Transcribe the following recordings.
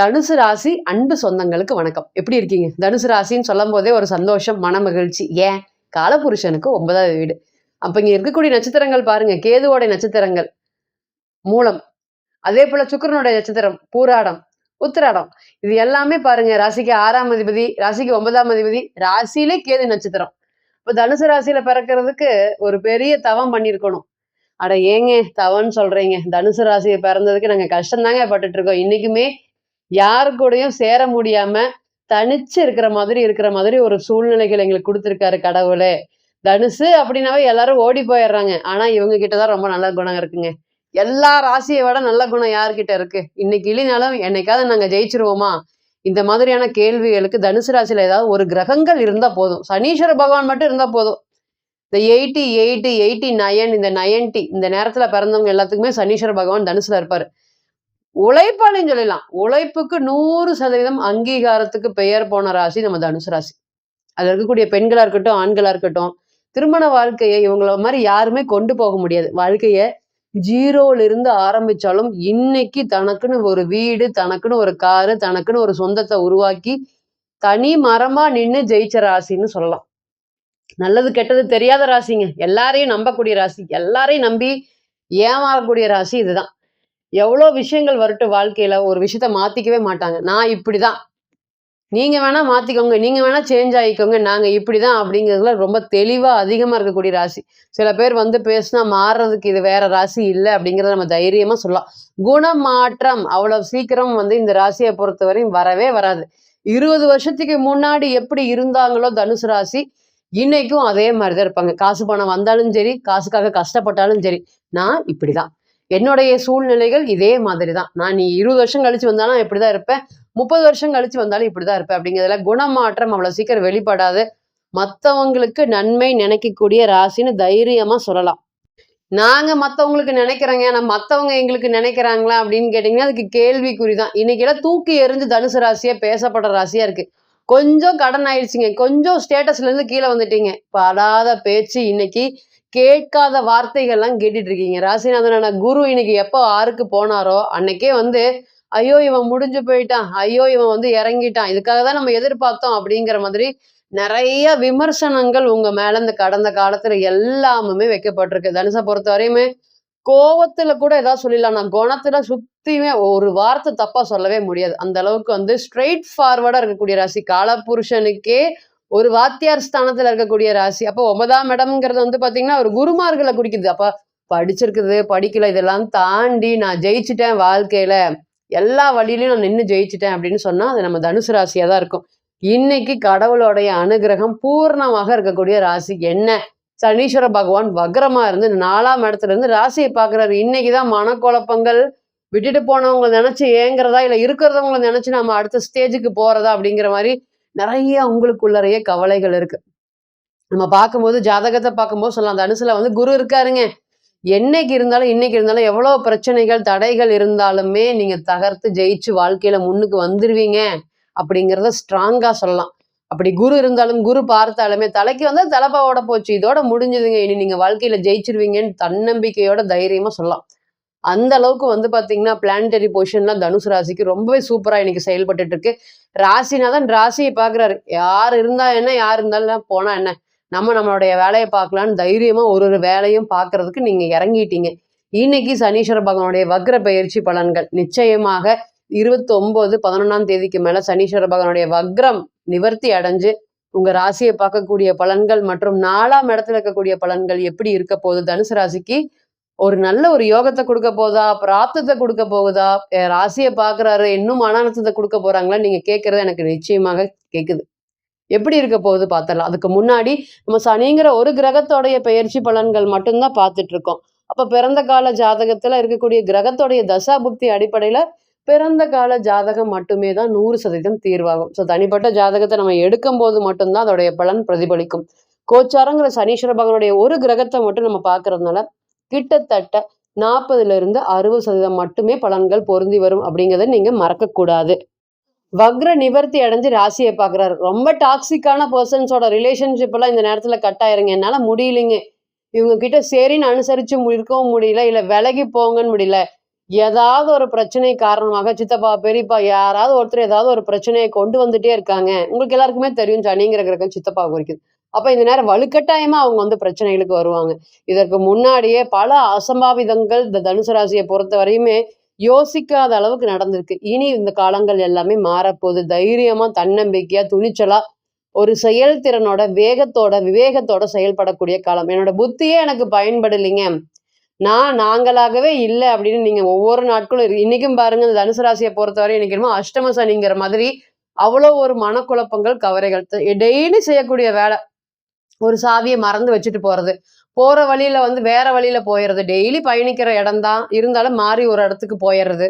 தனுசு ராசி அன்பு சொந்தங்களுக்கு வணக்கம். எப்படி இருக்கீங்க? தனுசு ராசின்னு சொல்லும் போதே ஒரு சந்தோஷம் மன மகிழ்ச்சி. ஏன்? காலபுருஷனுக்கு ஒன்பதாவது வீடு. அப்ப இங்க இருக்கக்கூடிய நட்சத்திரங்கள் பாருங்க. கேதுவோட நட்சத்திரங்கள் மூலம். அதே போல சுக்கரனுடைய நட்சத்திரம் பூராடம் உத்திராடம். இது எல்லாமே பாருங்க. ராசிக்கு ஆறாம் அதிபதி ராசிக்கு ஒன்பதாம் அதிபதி ராசியிலே கேது நட்சத்திரம். இப்ப தனுசு ராசியில பிறக்கிறதுக்கு ஒரு பெரிய தவம் பண்ணியிருக்கணும். அட ஏங்க தவம்னு சொல்றீங்க. தனுசு ராசியை பிறந்ததுக்கு நாங்க கஷ்டம்தாங்க பட்டுட்டு இருக்கோம். இன்னைக்குமே யாரு கூடயும் சேர முடியாம தனிச்சு இருக்கிற மாதிரி இருக்கிற மாதிரி ஒரு சூழ்நிலைகள் எங்களுக்கு கொடுத்துருக்காரு கடவுளே. தனுசு அப்படின்னாவே எல்லாரும் ஓடி போயிடுறாங்க. ஆனா இவங்க கிட்டதான் ரொம்ப நல்ல குணம் இருக்குங்க. எல்லா ராசியை விட நல்ல குணம் யார்கிட்ட இருக்கு? இன்னைக்கு இல்லைனாலும் என்னைக்காவது நாங்க ஜெயிச்சிருவோமா? இந்த மாதிரியான கேள்விகளுக்கு தனுசு ராசியில ஏதாவது ஒரு கிரகங்கள் இருந்தா போதும். சனீஸ்வர பகவான் மட்டும் இருந்தா போதும். இந்த எயிட்டி எயிட்டி எயிட்டி நயன் இந்த நயன்டி இந்த நேரத்துல பிறந்தவங்க எல்லாத்துக்குமே சனீஸ்வர பகவான் தனுசுல இருப்பாரு. உழைப்பாளின்னு சொல்லலாம் உழைப்புக்கு நூறு சதவீதம் அங்கீகாரத்துக்கு பெயர் போன ராசி நம்ம தனுசு ராசி. அதில் இருக்கக்கூடிய பெண்களாக இருக்கட்டும் ஆண்களாக இருக்கட்டும் திருமண வாழ்க்கையை இவங்கள மாதிரி யாருமே கொண்டு போக முடியாது. வாழ்க்கையை ஜீரோல இருந்து ஆரம்பிச்சாலும் இன்னைக்கு தனக்குன்னு ஒரு வீடு தனக்குன்னு ஒரு காரு தனக்குன்னு ஒரு சொந்தத்தை உருவாக்கி தனி மரமா நின்று ஜெயிச்ச ராசின்னு சொல்லலாம். நல்லது கெட்டது தெரியாத ராசிங்க. எல்லாரையும் நம்பக்கூடிய ராசி. எல்லாரையும் நம்பி ஏமாறக்கூடிய ராசி இதுதான். எவ்வளோ விஷயங்கள் வரட்டும் வாழ்க்கையில ஒரு விஷயத்த மாத்திக்கவே மாட்டாங்க. நான் இப்படிதான். நீங்க வேணா மாத்திக்கோங்க நீங்க வேணா சேஞ்ச் ஆகிக்கோங்க நாங்க இப்படிதான் அப்படிங்கிறதுல ரொம்ப தெளிவா அதிகமா இருக்கக்கூடிய ராசி. சில பேர் வந்து பேசினா மாறுறதுக்கு இது வேற ராசி இல்லை அப்படிங்கிறத நம்ம தைரியமா சொல்லலாம். குணமாற்றம் அவ்வளவு சீக்கிரம் வந்து இந்த ராசியை பொறுத்தவரையும் வரவே வராது. இருபது வருஷத்துக்கு முன்னாடி எப்படி இருந்தாங்களோ தனுசு ராசி இன்னைக்கும் அதே மாதிரிதான் இருப்பாங்க. காசு பணம் வந்தாலும் சரி காசுக்காக கஷ்டப்பட்டாலும் சரி நான் இப்படிதான். என்னுடைய சூழ்நிலைகள் இதே மாதிரி தான் நான் நீ இருபது வருஷம் கழிச்சு வந்தாலும் இப்படிதான் இருப்பேன். முப்பது வருஷம் கழிச்சு வந்தாலும் இப்படி தான் இருப்பேன். அப்படிங்கிறதுல குணமாற்றம் அவ்வளவு சீக்கிரம் வெளிப்படாது. மற்றவங்களுக்கு நன்மை நினைக்கக்கூடிய ராசின்னு தைரியமா சொல்லலாம். நாங்க மத்தவங்களுக்கு நினைக்கிறோங்க. ஆனால் மத்தவங்க எங்களுக்கு நினைக்கிறாங்களா அப்படின்னு கேட்டிங்கன்னா அதுக்கு கேள்விக்குறி தான் இன்றைக்கெல்லாம் தூக்கி எறிஞ்சு தனுசு ராசியா பேசப்படுற ராசியா இருக்கு. கொஞ்சம் கடன் ஆயிடுச்சுங்க. கொஞ்சம் ஸ்டேட்டஸ்ல இருந்து கீழே வந்துட்டீங்க. படாத பேச்சு இன்னைக்கு. கேட்காத வார்த்தைகள்லாம் கேட்டுட்டு இருக்கீங்க ராசிநாதனான குரு இன்னைக்கு எப்போ ஆறுக்கு போனாரோ அன்னைக்கே வந்து ஐயோ இவன் முடிஞ்சு போயிட்டான். ஐயோ இவன் வந்து இறங்கிட்டான். இதுக்காக தான் நம்ம எதிர்பார்த்தோம். அப்படிங்கிற மாதிரி நிறைய விமர்சனங்கள் உங்க மேல இந்த கடந்த காலத்துல எல்லாமுமே வைக்கப்பட்டிருக்கு. தனுசை பொறுத்த வரையுமே கோவத்துல கூட ஏதாவது சொல்லிடலாம். நான் குணத்துல சுத்தியுமே ஒரு வார்த்தை தப்பா சொல்லவே முடியாது. அந்த அளவுக்கு வந்து ஸ்ட்ரெயிட் ஃபார்வர்டா இருக்கக்கூடிய ராசி. காலபுருஷனுக்கே ஒரு வாத்தியார் ஸ்தானத்துல இருக்கக்கூடிய ராசி. அப்போ ஒன்பதாம் இடம்ங்கிறது வந்து பாத்தீங்கன்னா ஒரு குருமார்களை குறிக்குது. அப்ப படிச்சிருக்குது படிக்கல இதெல்லாம் தாண்டி நான் ஜெயிச்சிட்டேன் வாழ்க்கையில. எல்லா வழியிலையும் நான் நின்று ஜெயிச்சிட்டேன் அப்படின்னு சொன்னா அது நம்ம தனுசு ராசியா தான் இருக்கும். இன்னைக்கு கடவுளோடைய அனுகிரகம் பூர்ணமாக இருக்கக்கூடிய ராசி என்ன? சனீஸ்வர பகவான் வக்ரமா இருந்து நாலாம் இடத்துல இருந்து ராசியை பாக்குறாரு இன்னைக்குதான் மனக்குழப்பங்கள் விட்டுட்டு போனவங்க நினைச்சு ஏங்குறதா இல்ல இருக்கிறதவங்களை நினைச்சு நம்ம அடுத்த ஸ்டேஜுக்கு போறதா அப்படிங்கிற மாதிரி நிறைய உங்களுக்குள்ளறைய கவலைகள் இருக்கு. நம்ம பார்க்கும்போது ஜாதகத்தை பார்க்கும்போது சொல்லலாம். தனுசுல வந்து குரு இருக்காருங்க. என்னைக்கு இருந்தாலும் இன்னைக்கு இருந்தாலும் எவ்வளோ பிரச்சனைகள் தடைகள் இருந்தாலுமே நீங்க தகர்த்து ஜெயிச்சு வாழ்க்கையில முன்னுக்கு வந்துருவீங்க அப்படிங்கிறத ஸ்ட்ராங்கா சொல்லலாம். அப்படி குரு இருந்தாலும் குரு பார்த்தாலுமே தலைக்கு வந்து தலைப்பாவோட போச்சு. இதோட முடிஞ்சதுங்க. இனி நீங்க வாழ்க்கையில ஜெயிச்சிருவீங்கன்னு தன்னம்பிக்கையோட தைரியமா சொல்லலாம். அந்த அளவுக்கு வந்து பார்த்தீங்கன்னா பிளானட்டரி பொசிஷன்லாம் தனுசு ராசிக்கு ரொம்பவே சூப்பராக இன்னைக்கு செயல்பட்டுட்டு இருக்கு. ராசினாதான் ராசியை பார்க்குறாரு யார் இருந்தா என்ன யார் இருந்தாலும் போனா என்ன? நம்ம நம்மளுடைய வேலையை பார்க்கலான்னு தைரியமா ஒரு ஒரு வேலையும் பார்க்கறதுக்கு நீங்க இறங்கிட்டீங்க. இன்னைக்கு சனீஸ்வர பகவானுடைய வக்ர பயிற்சி பலன்கள். நிச்சயமாக இருபத்தி ஒன்பது பதினொன்றாம் தேதிக்கு மேல சனீஸ்வர பகவானுடைய வக்ரம் நிவர்த்தி அடைஞ்சு உங்க ராசியை பார்க்கக்கூடிய பலன்கள் மற்றும் நாலாம் இடத்துல இருக்கக்கூடிய பலன்கள் எப்படி இருக்க போகுது? தனுசு ராசிக்கு ஒரு நல்ல ஒரு யோகத்தை கொடுக்க போதா பிராப்தத்தை கொடுக்க போகுதா? ராசியை பார்க்குறாரு இன்னும் மன கொடுக்க போறாங்களா? நீங்க கேட்கறது எனக்கு நிச்சயமாக கேட்குது எப்படி இருக்க போகுது பார்த்தரலாம் அதுக்கு முன்னாடி நம்ம சனிங்கிற ஒரு கிரகத்தோடைய பெயர்ச்சி பலன்கள் மட்டும்தான் பார்த்துட்டு இருக்கோம் அப்போ பிறந்த கால ஜாதகத்துல இருக்கக்கூடிய கிரகத்தோடைய தசா புக்தி அடிப்படையில பிறந்த கால ஜாதகம் மட்டுமே தான் நூறு சதவீதம் தீர்வாகும். ஸோ தனிப்பட்ட ஜாதகத்தை நம்ம எடுக்கும் போது மட்டும்தான் அதோடைய பலன் பிரதிபலிக்கும். கோச்சாரங்கிற சனீஸ்வர பகவானுடைய ஒரு கிரகத்தை மட்டும் நம்ம பார்க்கறதுனால கிட்டத்தட்ட நாற்பதுல இருந்து அறுபது சதவீதம் மட்டுமே பலன்கள் பொருந்தி வரும் அப்படிங்கிறத நீங்க மறக்கக்கூடாது. வக்ர நிவர்த்தி அடைஞ்சு ராசியை பார்க்குறாரு. ரொம்ப டாக்ஸிக்கான பர்சன்ஸோட ரிலேஷன்ஷிப் எல்லாம் இந்த நேரத்துல கட் ஆயிருங்க. என்னால முடியலைங்க. இவங்க கிட்ட சரின்னு அனுசரிச்சு இருக்கவும் முடியல. இல்ல விலகி போங்கன்னு முடியல. ஏதாவது ஒரு பிரச்சனை காரணமாக சித்தப்பா பெரியப்பா யாராவது ஒருத்தர் ஏதாவது ஒரு பிரச்சனையை கொண்டு வந்துட்டே இருக்காங்க. உங்களுக்கு எல்லாருக்குமே தெரியும் சனிங்கிற கிரகம் சித்தப்பா குறிக்குது. அப்போ இந்த நேரம் வலுக்கட்டாயமாக அவங்க வந்து பிரச்சனைகளுக்கு வருவாங்க. இதற்கு முன்னாடியே பல அசம்பாவிதங்கள் இந்த தனுசு ராசியை பொறுத்த வரையுமே யோசிக்காத அளவுக்கு நடந்திருக்கு. இனி இந்த காலங்கள் எல்லாமே மாறப்போகுது. தைரியமாக தன்னம்பிக்கையாக துணிச்சலாக ஒரு செயல்திறனோட வேகத்தோட விவேகத்தோட செயல்படக்கூடிய காலம். என்னோட புத்தியே எனக்கு பயன்படலைங்க. நான் நாங்களாகவே இல்லை அப்படின்னு நீங்கள் ஒவ்வொரு நாட்களும் இன்னைக்கும் பாருங்க இந்த தனுசு ராசியை பொறுத்தவரை இன்னைக்கு என்னமோ அஷ்டம சனிங்கிற மாதிரி அவ்வளோ ஒரு மனக்குழப்பங்கள் கவரைகள் டெய்லி செய்யக்கூடிய வேலை. ஒரு சாவியை மறந்து வச்சுட்டு போறது. போற வழியில வந்து வேற வழியில போயிடுறது டெய்லி பயணிக்கிற இடம் தான் இருந்தாலும் மாறி ஒரு இடத்துக்கு போயிடுறது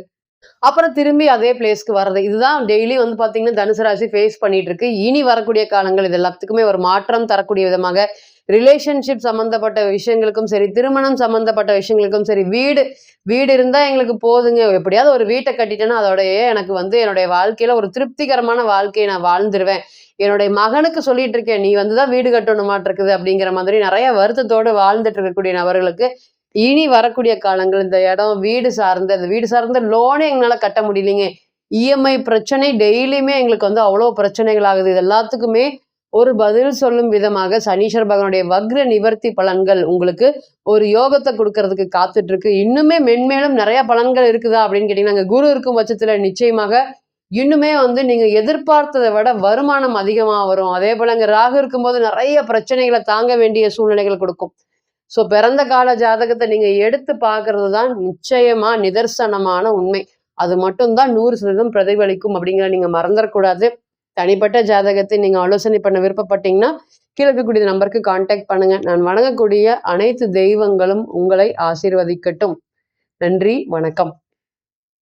அப்புறம் திரும்பி அதே பிளேஸ்க்கு வர்றது. இதுதான் டெய்லி வந்து பாத்தீங்கன்னா தனுசு ராசி ஃபேஸ் பண்ணிட்டு இருக்கு. இனி வரக்கூடிய காலங்கள் இது எல்லாத்துக்குமே ஒரு மாற்றம் தரக்கூடிய விதமாக ரிலேஷன்ஷிப் சம்மந்தப்பட்ட விஷயங்களுக்கும் சரி திருமணம் சம்மந்தப்பட்ட விஷயங்களுக்கும் சரி வீடு வீடு இருந்தால் எங்களுக்கு போதுங்க. எப்படியாவது ஒரு வீட்டை கட்டிட்டேன்னா அதோடய எனக்கு வந்து என்னுடைய வாழ்க்கையில் ஒரு திருப்திகரமான வாழ்க்கையை நான் வாழ்ந்துருவேன். என்னுடைய மகனுக்கு சொல்லிட்டு இருக்கேன் நீ வந்து தான் வீடு கட்டணுமாட்டிருக்குது அப்படிங்கிற மாதிரி நிறைய வருத்தத்தோடு வாழ்ந்துட்டு இருக்கக்கூடிய நபர்களுக்கு இனி வரக்கூடிய காலங்கள் இந்த இடம் வீடு சார்ந்த இந்த வீடு சார்ந்த லோனே எங்களால் கட்ட முடியலைங்க. இஎம்ஐ பிரச்சனை டெய்லியுமே எங்களுக்கு வந்து அவ்வளோ பிரச்சனைகள் ஆகுது. இது எல்லாத்துக்குமே ஒரு பதில் சொல்லும் விதமாக சனீஸ்வர பகவானுடைய வக்ர நிவர்த்தி பலன்கள் உங்களுக்கு ஒரு யோகத்தை கொடுக்கறதுக்கு காத்துட்டு இருக்கு இன்னுமே மென்மேலும் நிறைய பலன்கள் இருக்குதா அப்படின்னு கேட்டீங்கன்னா குரு இருக்கும் பட்சத்துல நிச்சயமாக இன்னுமே வந்து நீங்க எதிர்பார்த்ததை விட வருமானம் அதிகமாக வரும். அதே போல அங்க ராகு இருக்கும்போது நிறைய பிரச்சனைகளை தாங்க வேண்டிய சூழ்நிலைகள் கொடுக்கும். ஸோ பிறந்த கால ஜாதகத்தை நீங்க எடுத்து பார்க்கறது தான் நிச்சயமா நிதர்சனமான உண்மை. அது மட்டும்தான் நூறு சதவீதம் பிரதிபலிக்கும் அப்படிங்கிற நீங்க மறந்துடக்கூடாது. தனிப்பட்ட ஜாதகத்தை நீங்கள் ஆலோசனை பண்ண விருப்பப்பட்டீங்கன்னா கீழே இருக்கக்கூடிய நம்பருக்கு காண்டாக்ட் பண்ணுங்க. நான் வணங்கக்கூடிய அனைத்து தெய்வங்களும் உங்களை ஆசீர்வதிக்கட்டும். நன்றி வணக்கம்.